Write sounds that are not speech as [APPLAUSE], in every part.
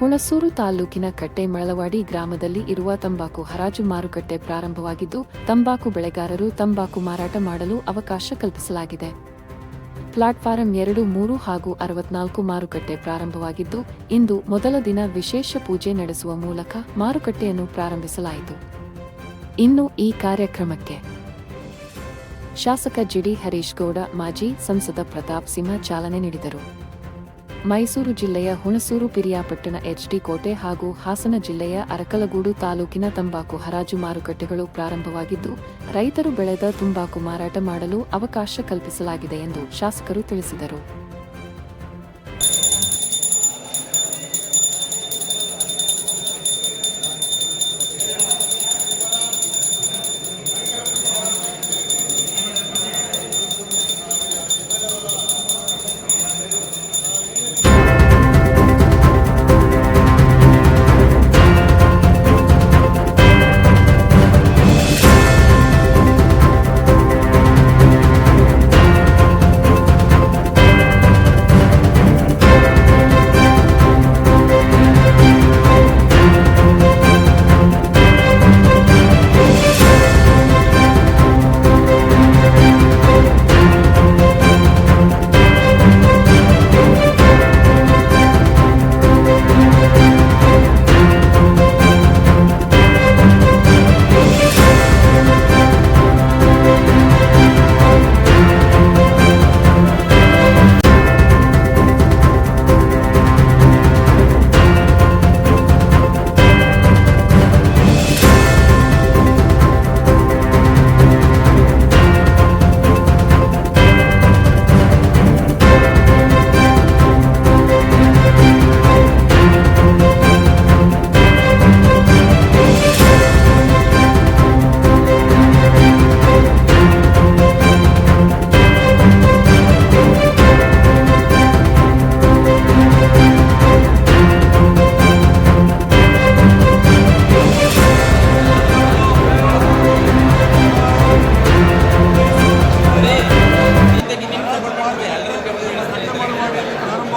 ಹುಣಸೂರು ತಾಲೂಕಿನ ಕಟ್ಟೆಮಳವಾಡಿ ಗ್ರಾಮದಲ್ಲಿ ಇರುವ ತಂಬಾಕು ಹರಾಜು ಮಾರುಕಟ್ಟೆ ಪ್ರಾರಂಭವಾಗಿದ್ದು, ತಂಬಾಕು ಬೆಳೆಗಾರರು ತಂಬಾಕು ಮಾರಾಟ ಮಾಡಲು ಅವಕಾಶ ಕಲ್ಪಿಸಲಾಗಿದೆ. ಪ್ಲಾಟ್ಫಾರಂ ಎರಡು, ಮೂರು ಹಾಗೂ ಅರವತ್ನಾಲ್ಕು ಮಾರುಕಟ್ಟೆ ಪ್ರಾರಂಭವಾಗಿದ್ದು, ಇಂದು ಮೊದಲ ದಿನ ವಿಶೇಷ ಪೂಜೆ ನಡೆಸುವ ಮೂಲಕ ಮಾರುಕಟ್ಟೆಯನ್ನು ಪ್ರಾರಂಭಿಸಲಾಯಿತು. ಇನ್ನು ಈ ಕಾರ್ಯಕ್ರಮಕ್ಕೆ ಶಾಸಕ ಜಿಡಿ ಹರೀಶ್ ಗೌಡ, ಮಾಜಿ ಸಂಸದ ಪ್ರತಾಪ್ ಸಿಂಹ ಚಾಲನೆ ನೀಡಿದರು. ಮೈಸೂರು ಜಿಲ್ಲೆಯ ಹುಣಸೂರು, ಪಿರಿಯಾಪಟ್ಟಣ ಎಚ್ಡಿ ಕೋಟೆ ಹಾಗೂ ಹಾಸನ ಜಿಲ್ಲೆಯ ಅರಕಲಗೂಡು ತಾಲೂಕಿನ ತಂಬಾಕು ಹರಾಜು ಮಾರುಕಟ್ಟೆಗಳು ಪ್ರಾರಂಭವಾಗಿದ್ದು, ರೈತರು ಬೆಳೆದ ತಂಬಾಕು ಮಾರಾಟ ಮಾಡಲು ಅವಕಾಶ ಕಲ್ಪಿಸಲಾಗಿದೆ ಎಂದು ಶಾಸಕರು ತಿಳಿಸಿದರು.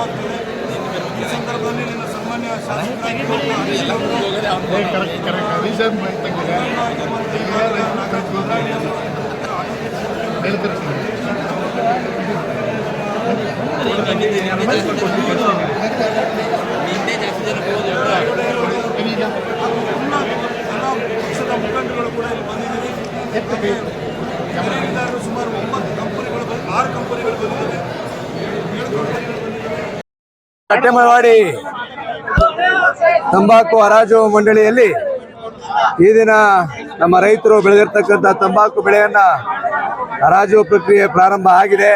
ಪ್ರಾರಂಭವಾಗ್ತದೆ ಈ ಸಂದರ್ಭದಲ್ಲಿ ನನ್ನ ಸನ್ಮಾನ್ಯ ಪಕ್ಷದ ಮುಖಂಡರುಗಳು ಕೂಡ ಇಲ್ಲಿ ಬಂದಿದ್ದೀವಿ ಸುಮಾರು ಒಂಬತ್ತು ಕಂಪನಿಗಳು ಆರು ಕಂಪನಿಗಳು ಬಂದಿದ್ದಾವೆ ಏಳು ಕಂಪನಿಗಳು ಬಂದಿದ್ದಾವೆ ಕಟ್ಟೆಮಳವಾಡಿ ತಂಬಾಕು ಹರಾಜು ಮಂಡಳಿಯಲ್ಲಿ ಈ ದಿನ ನಮ್ಮ ರೈತರು ಬೆಳೆದಿರ್ತಕ್ಕಂಥ ತಂಬಾಕು ಬೆಳೆಯನ್ನ ಹರಾಜು ಪ್ರಕ್ರಿಯೆ ಪ್ರಾರಂಭ ಆಗಿದೆ.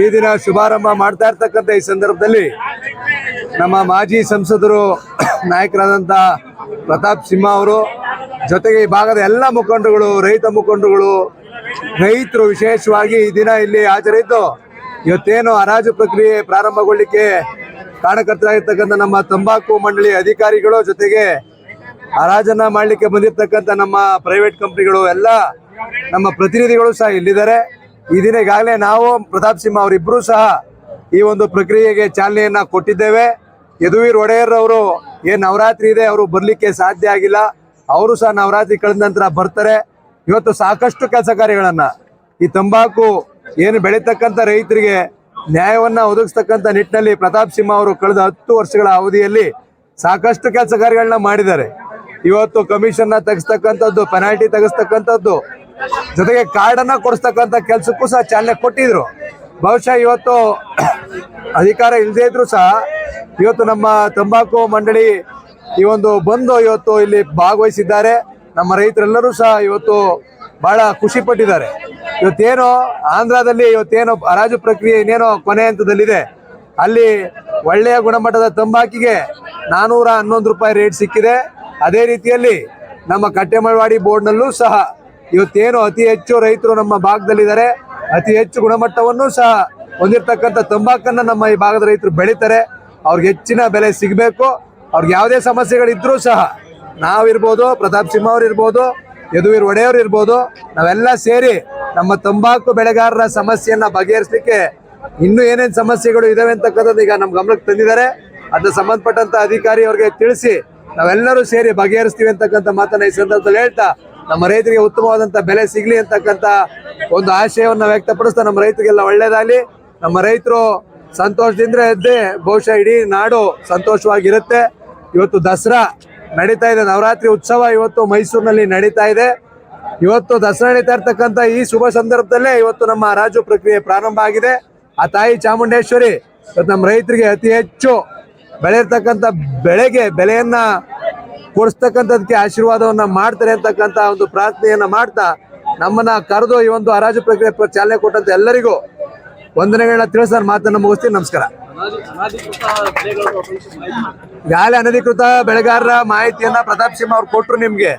ಈ ದಿನ ಶುಭಾರಂಭ ಮಾಡ್ತಾ ಇರ್ತಕ್ಕಂಥ ಈ ಸಂದರ್ಭದಲ್ಲಿ ನಮ್ಮ ಮಾಜಿ ಸಂಸದರು [COUGHS] ನಾಯಕರಾದಂಥ ಪ್ರತಾಪ್ ಸಿಂಹ ಅವರು, ಜೊತೆಗೆ ಈ ಭಾಗದ ಎಲ್ಲ ಮುಖಂಡರುಗಳು, ರೈತ ಮುಖಂಡರುಗಳು, ರೈತರು ವಿಶೇಷವಾಗಿ ಈ ದಿನ ಇಲ್ಲಿ ಹಾಜರಿದ್ದು ಇವತ್ತೇನು ಹರಾಜು ಪ್ರಕ್ರಿಯೆ ಪ್ರಾರಂಭಗೊಳ್ಳಿಕ್ಕೆ ಕಾರಣಕರ್ತರಾಗಿರ್ತಕ್ಕಂಥ ನಮ್ಮ ತಂಬಾಕು ಮಂಡಳಿ ಅಧಿಕಾರಿಗಳು ಜೊತೆಗೆ ಹರಾಜನ್ನ ಮಾಡಲಿಕ್ಕೆ ಬಂದಿರತಕ್ಕಂಥ ನಮ್ಮ ಪ್ರೈವೇಟ್ ಕಂಪ್ನಿಗಳು ಎಲ್ಲ ನಮ್ಮ ಪ್ರತಿನಿಧಿಗಳು ಸಹ ಇಲ್ಲಿದ್ದಾರೆ. ಈ ದಿನ ಈಗಾಗಲೇ ನಾವು ಪ್ರತಾಪ್ ಸಿಂಹ ಅವರಿಬ್ಬರೂ ಸಹ ಈ ಒಂದು ಪ್ರಕ್ರಿಯೆಗೆ ಚಾಲನೆಯನ್ನ ಕೊಟ್ಟಿದ್ದೇವೆ. ಯದುವೀರ್ ಒಡೆಯರ್ ಅವರು ಏನ್ ನವರಾತ್ರಿ ಇದೆ, ಅವರು ಬರಲಿಕ್ಕೆ ಸಾಧ್ಯ ಆಗಿಲ್ಲ. ಅವರು ಸಹ ನವರಾತ್ರಿ ಕಳೆದ ನಂತರ ಬರ್ತಾರೆ. ಇವತ್ತು ಸಾಕಷ್ಟು ಕೆಲಸ ಕಾರ್ಯಗಳನ್ನು ಈ ತಂಬಾಕು ಏನು ಬೆಳೀತಕ್ಕಂಥ ರೈತರಿಗೆ ನ್ಯಾಯವನ್ನ ಒದಗಿಸ್ತಕ್ಕಂಥ ನಿಟ್ಟಿನಲ್ಲಿ ಪ್ರತಾಪ್ ಸಿಂಹ ಅವರು ಕಳೆದ ಹತ್ತು ವರ್ಷಗಳ ಅವಧಿಯಲ್ಲಿ ಸಾಕಷ್ಟು ಕೆಲಸ ಕಾರ್ಯಗಳನ್ನ ಮಾಡಿದ್ದಾರೆ. ಇವತ್ತು ಕಮಿಷನ್ನ ತೆಗೆಸ್ತಕ್ಕಂಥದ್ದು ಪೆನಾಲ್ಟಿ ತೆಗೆಸ್ತಕ್ಕಂಥದ್ದು, ಜೊತೆಗೆ ಕಾರ್ಡನ್ನ ಕೊಡಿಸ್ತಕ್ಕಂಥ ಕೆಲಸಕ್ಕೂ ಸಹ ಚಾಲನೆ ಕೊಟ್ಟಿದ್ರು. ಬಹುಶಃ ಇವತ್ತು ಅಧಿಕಾರ ಇಲ್ಲದೆ ಇದ್ರು ಸಹ ಇವತ್ತು ನಮ್ಮ ತಂಬಾಕು ಮಂಡಳಿ ಈ ಒಂದು ಬಂದು ಇವತ್ತು ಇಲ್ಲಿ ಭಾಗವಹಿಸಿದ್ದಾರೆ. ನಮ್ಮ ರೈತರೆಲ್ಲರೂ ಸಹ ಇವತ್ತು ಬಹಳ ಖುಷಿ ಪಟ್ಟಿದ್ದಾರೆ. ಇವತ್ತೇನು ಆಂಧ್ರದಲ್ಲಿ ಇವತ್ತೇನೋ ಹರಾಜು ಪ್ರಕ್ರಿಯೆ ಇನ್ನೇನೋ ಕೊನೆ ಹಂತದಲ್ಲಿದೆ. ಅಲ್ಲಿ ಒಳ್ಳೆಯ ಗುಣಮಟ್ಟದ ತಂಬಾಕಿಗೆ ನಾನೂರ ಹನ್ನೊಂದು ರೂಪಾಯಿ ರೇಟ್ ಸಿಕ್ಕಿದೆ. ಅದೇ ರೀತಿಯಲ್ಲಿ ನಮ್ಮ ಕಟ್ಟೆಮಳವಾಡಿ ಬೋರ್ಡ್ನಲ್ಲೂ ಸಹ ಇವತ್ತೇನು ಅತಿ ಹೆಚ್ಚು ರೈತರು ನಮ್ಮ ಭಾಗದಲ್ಲಿದ್ದಾರೆ. ಅತಿ ಹೆಚ್ಚು ಗುಣಮಟ್ಟವನ್ನು ಸಹ ಹೊಂದಿರತಕ್ಕಂಥ ತಂಬಾಕನ್ನು ನಮ್ಮ ಈ ಭಾಗದ ರೈತರು ಬೆಳೀತಾರೆ. ಅವ್ರಿಗೆ ಹೆಚ್ಚಿನ ಬೆಲೆ ಸಿಗಬೇಕು. ಅವ್ರಿಗೆ ಯಾವುದೇ ಸಮಸ್ಯೆಗಳಿದ್ರೂ ಸಹ ನಾವಿರ್ಬೋದು, ಪ್ರತಾಪ್ ಸಿಂಹ ಅವ್ರು ಇರ್ಬೋದು ಯದುವೀರ್ ಒಡೆಯವ್ರು ಇರ್ಬೋದು ನಾವೆಲ್ಲ ಸೇರಿ ನಮ್ಮ ತಂಬಾಕು ಬೆಳೆಗಾರರ ಸಮಸ್ಯೆಯನ್ನ ಬಗೆಹರಿಸಲಿಕ್ಕೆ ಇನ್ನೂ ಏನೇನು ಸಮಸ್ಯೆಗಳು ಇದಾವೆ ಅಂತಕ್ಕಂಥದ್ದು ಈಗ ನಮ್ಮ ಗಮನಕ್ಕೆ ತಂದಿದ್ದಾರೆ. ಅದನ್ನ ಸಂಬಂಧಪಟ್ಟಂತ ಅಧಿಕಾರಿ ಅವರಿಗೆ ತಿಳಿಸಿ ನಾವೆಲ್ಲರೂ ಸೇರಿ ಬಗೆಹರಿಸ್ತೀವಿ ಅಂತಕ್ಕಂಥ ಮಾತನ್ನ ಈ ಸಂದರ್ಭದಲ್ಲಿ ಹೇಳ್ತಾ ನಮ್ಮ ರೈತರಿಗೆ ಉತ್ತಮವಾದಂತ ಬೆಲೆ ಸಿಗ್ಲಿ ಅಂತಕ್ಕಂಥ ಒಂದು ಆಶಯವನ್ನ ವ್ಯಕ್ತಪಡಿಸ್ತಾ ನಮ್ಮ ರೈತರಿಗೆಲ್ಲ ಒಳ್ಳೇದಾಗ್ಲಿ ನಮ್ಮ ರೈತರು ಸಂತೋಷದಿಂದ ಇದ್ದೇ ಬಹುಶಃ ಇಡೀ ನಾಡು ಸಂತೋಷವಾಗಿರುತ್ತೆ. ಇವತ್ತು ದಸರಾ ನಡೀತಾ ಇದೆ. ನವರಾತ್ರಿ ಉತ್ಸವ ಇವತ್ತು ಮೈಸೂರಿನಲ್ಲಿ ನಡೀತಾ ಇದೆ. ಇವತ್ತು ದಸರಾ ನಡೀತಾ ಇರ್ತಕ್ಕಂಥ ಈ ಶುಭ ಸಂದರ್ಭದಲ್ಲೇ ಇವತ್ತು ನಮ್ಮ ಹರಾಜು ಪ್ರಕ್ರಿಯೆ ಪ್ರಾರಂಭ ಆಗಿದೆ. ಆ ತಾಯಿ ಚಾಮುಂಡೇಶ್ವರಿ ನಮ್ಮ ರೈತರಿಗೆ ಅತಿ ಹೆಚ್ಚು ಬೆಳೆಯಿರ್ತಕ್ಕಂಥ ಬೆಳೆಗೆ, ಬೆಲೆಯನ್ನ ಕೊಡಿಸ್ತಕ್ಕಂಥದಕ್ಕೆ ಆಶೀರ್ವಾದವನ್ನ ಮಾಡ್ತಾರೆ ಅಂತಕ್ಕಂಥ ಒಂದು ಪ್ರಾರ್ಥನೆಯನ್ನ ಮಾಡ್ತಾ ನಮ್ಮನ್ನ ಕರೆದು ಈ ಒಂದು ಹರಾಜು ಪ್ರಕ್ರಿಯೆ ಪ್ರ- ಚಾಲನೆ ಕೊಟ್ಟಂತ ಎಲ್ಲರಿಗೂ ವಂದನೆಗಳನ್ನ ತಿಳಿಸ ಮಾತನ್ನ ಮುಗಿಸ್ತೀನಿ. ನಮಸ್ಕಾರ. ಈಗಾಗಲೇ ಅನಧಿಕೃತ ಬೆಳೆಗಾರರ ಮಾಹಿತಿಯನ್ನ ಪ್ರತಾಪ್ ಸಿಂಹ ಅವ್ರು ಕೊಟ್ರು ನಿಮ್ಗೆ.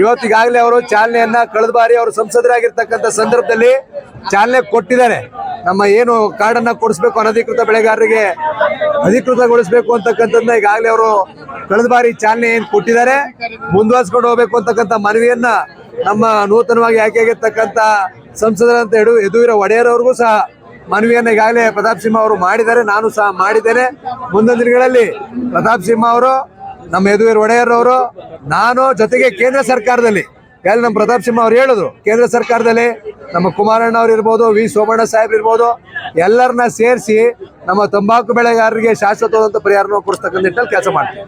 ಇವತ್ತು ಈಗಾಗಲೇ ಅವರು ಚಾಲನೆಯನ್ನ ಕಳೆದ ಬಾರಿ ಅವರು ಸಂಸದರಾಗಿರ್ತಕ್ಕಂಥ ಸಂದರ್ಭದಲ್ಲಿ ಚಾಲನೆ ಕೊಟ್ಟಿದ್ದಾರೆ. ನಮ್ಮ ಏನು ಕಾರ್ಡನ್ನ ಕೊಡಿಸ್ಬೇಕು ಅನಧಿಕೃತ ಬೆಳೆಗಾರರಿಗೆ ಅಧಿಕೃತಗೊಳಿಸಬೇಕು ಅಂತಕ್ಕಂಥದ್ದನ್ನ ಈಗಾಗಲೇ ಅವರು ಕಳೆದ ಬಾರಿ ಚಾಲನೆ ಏನು ಕೊಟ್ಟಿದ್ದಾರೆ. ಮುಂದುವರ್ಸ್ಕೊಂಡು ಹೋಗ್ಬೇಕು ಅಂತಕ್ಕಂಥ ಮನವಿಯನ್ನ ನಮ್ಮ ನೂತನವಾಗಿ ಆಯ್ಕೆಯಾಗಿರ್ತಕ್ಕಂಥ ಸಂಸದರಂತ ಯಡು ಯದುವೀರ ಒಡೆಯರ್ ಅವ್ರಿಗೂ ಸಹ ಮನವಿಯನ್ನ ಈಗಾಗಲೇ ಪ್ರತಾಪ್ ಸಿಂಹ ಅವರು ಮಾಡಿದ್ದಾರೆ. ನಾನು ಸಹ ಮಾಡಿದ್ದೇನೆ. ಮುಂದಿನ ದಿನಗಳಲ್ಲಿ ಪ್ರತಾಪ್ ಸಿಂಹ ಅವರು ನಮ್ಮ ಯದುವೀರ್ ಒಡೆಯರ್ ಅವರು, ನಾನು ಜೊತೆಗೆ ಕೇಂದ್ರ ಸರ್ಕಾರದಲ್ಲಿ ಎಲ್ಲಿ ನಮ್ಮ ಪ್ರತಾಪ್ ಸಿಂಹ ಅವ್ರು ಹೇಳಿದ್ರು ಕೇಂದ್ರ ಸರ್ಕಾರದಲ್ಲಿ ನಮ್ಮ ಕುಮಾರಣ್ಣ ಅವ್ರು ಇರ್ಬೋದು, ವಿ ಸೋಮಣ್ಣ ಸಾಹೇಬ್ ಇರ್ಬೋದು ಎಲ್ಲರನ್ನ ಸೇರಿಸಿ ನಮ್ಮ ತಂಬಾಕು ಬೆಳೆಗಾರರಿಗೆ ಶಾಶ್ವತವಾದಂಥ ಪರಿಹಾರನ ಕೊಡಿಸ್ತಕ್ಕಂಥ ನಿಟ್ಟಿನಲ್ಲಿ ಕೆಲಸ ಮಾಡ್ತೀವಿ.